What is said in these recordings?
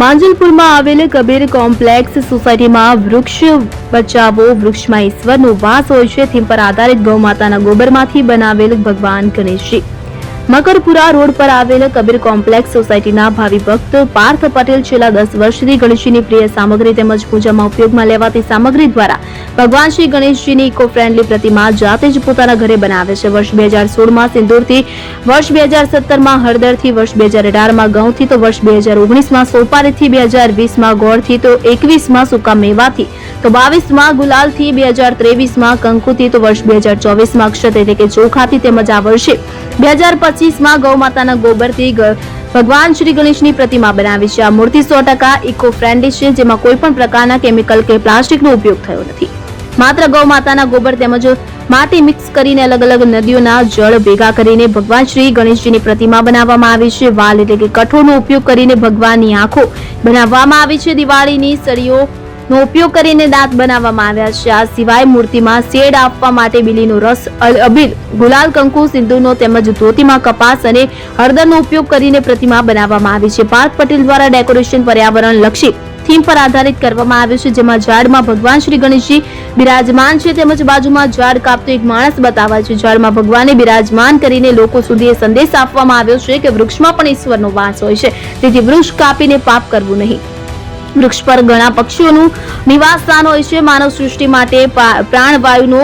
માંજલપુરમાં આવેલ કબીર કોમ્પ્લેક્સ સોસાયટીમાં વૃક્ષ બચાવો, વૃક્ષમાં ઈશ્વરનો વાસ હોય છે. થીમ પર આધારિત ગૌમાતાના ગોબરમાંથી બનાવેલ ભગવાન ગણેશજી. મકરપુરા રોડ પર આવેલ કબીર કોમ્પ્લેક્સ સોસાયટીના ભાવિ ભક્ત પાર્થ પટેલ છેલ્લા દસ વર્ષથી ગણેશજીની પ્રિય સામગ્રી તેમજ પૂજામાં ઉપયોગમાં લેવાતી સામગ્રી દ્વારા ભગવાન શ્રી ગણેશજીની ઇકો ફ્રેન્ડલી પ્રતિમા જાતે જ પોતાના ઘરે બનાવે છે. વર્ષ બે હજાર સોળમાં સિંદૂરથી, વર્ષ બે હજાર સત્તરમાં હળદરથી, વર્ષ બે હજાર અઢારમાં ઘઉંથી, તો વર્ષ બે હજાર ઓગણીસમાં સોપારીથી, બે હજાર વીસમાં ગોળથી, તો એકવીસમાં સૂકા મેવાથી, તો બાવીસમાં ગુલાલથી, બે હજાર ત્રેવીસમાં કંકુથી, તો વર્ષ બે હજાર ચોવીસમાં અક્ષત એટલે કે ચોખાથી તેમજ આ વર્ષે બે હજાર પચીસમાં ગૌ માતાના ગોબરથી ભગવાન શ્રી ગણેશની પ્રતિમા બનાવી છે. આ મૂર્તિ સો ટકા ઇકો ફ્રેન્ડલી છે, જેમાં કોઈ પણ પ્રકારના કેમિકલ કે પ્લાસ્ટિકનો ઉપયોગ થયો નથી. માત્ર ગૌ માતાના ગોબર તેમજ માટી મિક્સ કરીને અલગ અલગ નદીઓના જળ ભેગા કરીને ભગવાન શ્રી ગણેશજીની પ્રતિમા બનાવવામાં આવી છે. વાલ એટલે કે કઠોળનો ઉપયોગ કરીને ભગવાનની આંખો બનાવવામાં આવી છે. દિવાળીની સળીઓ નો ઉપયોગ કરીને દાંત બનાવવામાં આવ્યા છે. આ સિવાય મૂર્તિમાં શેડ આપવા માટે બીલીનો રસ અબીર ગુલાલ, કંકુ સિંધુનો તેમજ ધોતીમાં કપાસ અને હળદરનો ઉપયોગ કરીને પ્રતિમા બનાવવામાં આવી છે. પાર્થ પટેલ દ્વારા ડેકોરેશન પર્યાવરણ લક્ષી થીમ પર આધારિત કરવામાં આવ્યું છે, જેમાં ઝાડમાં ભગવાન શ્રી ગણેશજી બિરાજમાન છે, તેમજ બાજુમાં ઝાડ કાપતો એક માણસ બતાવાય છે. ઝાડમાં ભગવાને બિરાજમાન કરીને લોકો સુધી એ સંદેશ આપવામાં આવ્યો છે કે વૃક્ષમાં પણ ઈશ્વરનો વાસ હોય છે. તેથી વૃક્ષ કાપીને પાપ કરવું નહીં. વૃક્ષ પર ઘણા પક્ષીઓનું નિવાસ સ્થાન હોય છે. માનવ સૃષ્ટિ માટે પ્રાણવાયુનો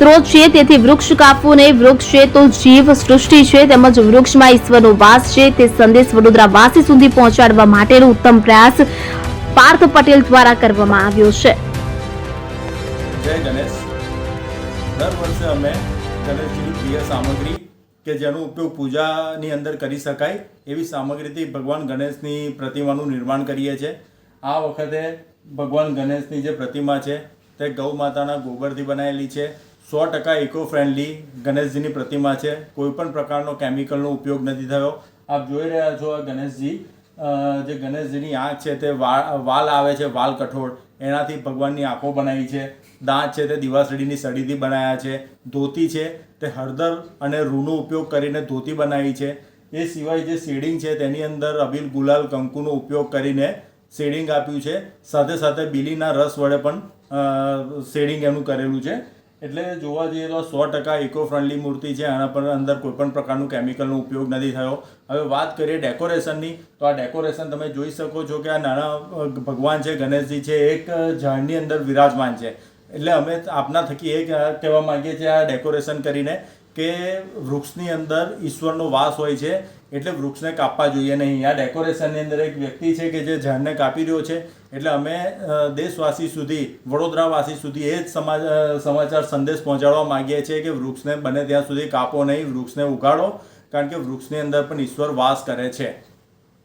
સ્ત્રોત છે, તેથી વૃક્ષ કાપવું નહીં વૃક્ષ છે તો જીવ સૃષ્ટિ છે, તેમજ વૃક્ષમાં ઈશ્વરનો વાસ છે, તે સંદેશ વડોદરા વાસી સુધી પહોંચાડવા માટેનો ઉત્તમ પ્રયાસ પાર્થ પટેલ દ્વારા કરવામાં આવ્યો છે. જય ગણેશ. દર વર્ષે અમે ગણેશજીની પ્રિય સામગ્રી કે જેનો ઉપયોગ પૂજાની અંદર કરી શકાય, એવી સામગ્રીથી ભગવાન ગણેશની પ્રતિમાનું નિર્માણ કરીએ છીએ. આ વખતે ભગવાન ગણેશની જે પ્રતિમા છે, તે ગૌ માતાના ગોબરથી બનાવેલી છે. સો ટકા ઇકો ફ્રેન્ડલી ગણેશજીની પ્રતિમા છે. કોઈ પણ પ્રકારનો કેમિકલનો ઉપયોગ નથી થયો. આપ જોઈ રહ્યા છો ગણેશજી. જે ગણેશજીની આંખ છે તે વાલ આવે છે, વાલ કઠોળ. એનાથી ભગવાનની આંખો બનાવી છે. દાંત છે તે દિવાસળીની સળીથી બનાવ્યા છે. ધોતી છે તે હળદર અને રૂનો ઉપયોગ કરીને ધોતી બનાવી છે. એ સિવાય જે શેડિંગ છે તેની અંદર અબીલ ગુલાલ કંકુનો ઉપયોગ કરીને શેડિંગ આપ્યું છે. સાથે સાથે બીલીના રસ વડે પણ શેડિંગ એનું કરેલું છે. એટલે જોવા જઈએ તો સો ટકા ઇકો ફ્રેન્ડલી મૂર્તિ છે. આના પર અંદર કોઈપણ પ્રકારનું કેમિકલનો ઉપયોગ નથી થયો. હવે વાત કરીએ ડેકોરેશનની તો આ ડેકોરેશન તમે જોઈ શકો છો કે આ નાના ભગવાન છે, ગણેશજી છે, એક ઝાડની અંદર વિરાજમાન છે. એટલે અમે આપના થકી એ કહેવા માંગીએ છીએ આ ડેકોરેશન કરીને કે વૃક્ષની અંદર ઈશ્વરનો વાસ હોય છે, એટલે વૃક્ષને કાપવા જોઈએ નહીં. આ ડેકોરેશનની અંદર એક વ્યક્તિ છે કે જે ઝાડને કાપી રહ્યો છે, એટલે અમે દેશવાસી સુધી, વડોદરાવાસી સુધી એ જ સમાજ સમાચાર સંદેશ પહોંચાડવા માંગીએ છીએ કે વૃક્ષને બને ત્યાં સુધી કાપો નહીં, વૃક્ષને ઉગાડો, કારણ કે વૃક્ષની અંદર પણ ઈશ્વર વાસ કરે છે.